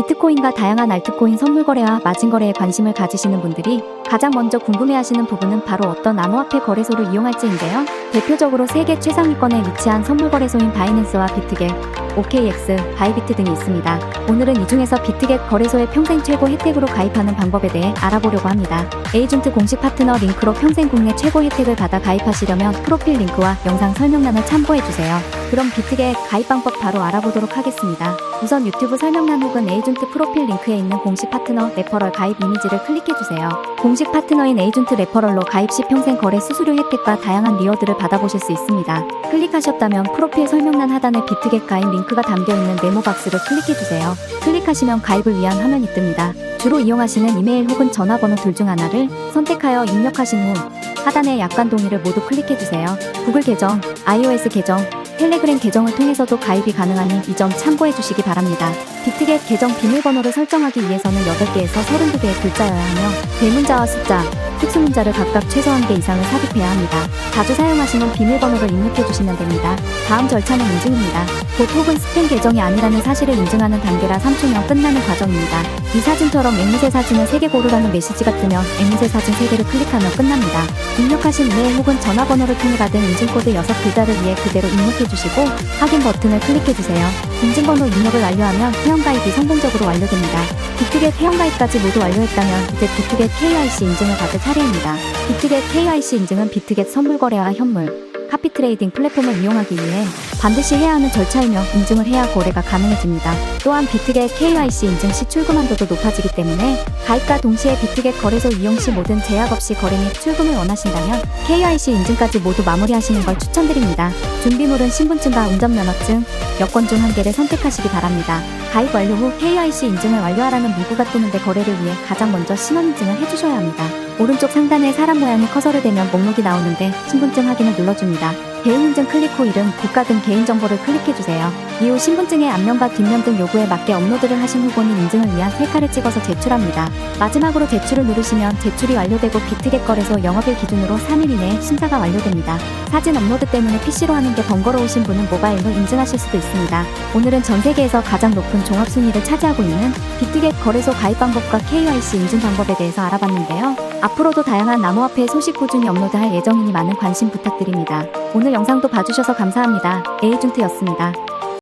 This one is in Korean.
비트코인과 다양한 알트코인 선물 거래와 마진 거래에 관심을 가지시는 분들이 가장 먼저 궁금해하시는 부분은 바로 어떤 암호화폐 거래소를 이용할지인데요. 대표적으로 세계 최상위권에 위치한 선물 거래소인 바이낸스와 비트겟, OKX, 바이비트 등이 있습니다. 오늘은 이 중에서 비트겟 거래소의 평생 최고 혜택으로 가입하는 방법에 대해 알아보려고 합니다. 에이전트 공식 파트너 링크로 평생 국내 최고 혜택을 받아 가입하시려면 프로필 링크와 영상 설명란을 참고해주세요. 그럼 비트겟 가입 방법 바로 알아보도록 하겠습니다. 우선 유튜브 설명란 혹은 에이전트 프로필 링크에 있는 공식 파트너 레퍼럴 가입 이미지를 클릭해주세요. 공식 파트너인 에이전트 레퍼럴로 가입 시 평생 거래 수수료 혜택과 다양한 리워드를 받아보실 수 있습니다. 클릭하셨다면 프로필 설명란 하단에 비트겟 가입 링크 가 담겨있는 네모 박스를 클릭해주세요. 클릭하시면 가입을 위한 화면이 뜹니다. 주로 이용하시는 이메일 혹은 전화번호 둘 중 하나를 선택하여 입력하신 후 하단의 약관 동의를 모두 클릭해주세요. 구글 계정, iOS 계정, 텔레그램 계정을 통해서도 가입이 가능하니 이 점 참고해 주시기 바랍니다. 비트겟 계정 비밀번호를 설정하기 위해서는 8개에서 32개의 글자여야 하며 대문자와 숫자, 특수문자를 각각 최소 1개 이상을 삽입해야 합니다. 자주 사용하시는 비밀번호를 입력해 주시면 됩니다. 다음 절차는 인증입니다. 봇 혹은 스팸 계정이 아니라는 사실을 인증하는 단계라 3초면 끝나는 과정입니다. 이 사진처럼 앵무새 사진을 3개 고르라는 메시지가 뜨면 앵무새 사진 3개를 클릭하면 끝납니다. 입력하신 이메일 혹은 전화번호를 통해 받은 인증코드 6글자를 위해 그대로 입력해 주시고 확인 버튼을 클릭해 주세요. 인증번호 입력을 완료하면 회원가입이 성공적으로 완료됩니다. 비트겟 회원가입까지 모두 완료했다면 이제 비트겟 KIC 인증을 받을 차례입니다. 비트겟 KIC 인증은 비트겟 선물 거래와 현물, 카피 트레이딩 플랫폼을 이용하기 위해 반드시 해야 하는 절차이며 인증을 해야 거래가 가능해집니다. 또한 비트겟 KYC 인증 시 출금 한도도 높아지기 때문에 가입과 동시에 비트겟 거래소 이용 시 모든 제약 없이 거래 및 출금을 원하신다면 KYC 인증까지 모두 마무리하시는 걸 추천드립니다. 준비물은 신분증과 운전면허증, 여권 중 한 개를 선택하시기 바랍니다. 가입 완료 후 KYC 인증을 완료하라는 문구가 뜨는데 거래를 위해 가장 먼저 신원 인증을 해주셔야 합니다. 오른쪽 상단에 사람 모양이 커서를 대면 목록이 나오는데 신분증 확인을 눌러줍니다. 개인 인증 클릭 후 이름, 국가 등 개인 정보를 클릭해주세요. 이후 신분증의 앞면과 뒷면 등 요구에 맞게 업로드를 하신 후 본인 인증을 위한 셀카를 찍어서 제출합니다. 마지막으로 제출을 누르시면 제출이 완료되고 비트겟 거래소 영업일 기준으로 3일 이내에 심사가 완료됩니다. 사진 업로드 때문에 PC로 하는 게 번거로우신 분은 모바일로 인증하실 수도 있습니다. 오늘은 전 세계에서 가장 높은 종합 순위를 차지하고 있는 비트겟 거래소 가입 방법과 KYC 인증 방법에 대해서 알아봤는데요. 앞으로도 다양한 암호화폐 소식 꾸준히 업로드할 예정이니 많은 관심 부탁드립니다. 오늘 영상도 봐주셔서 감사합니다. 에이준트였습니다.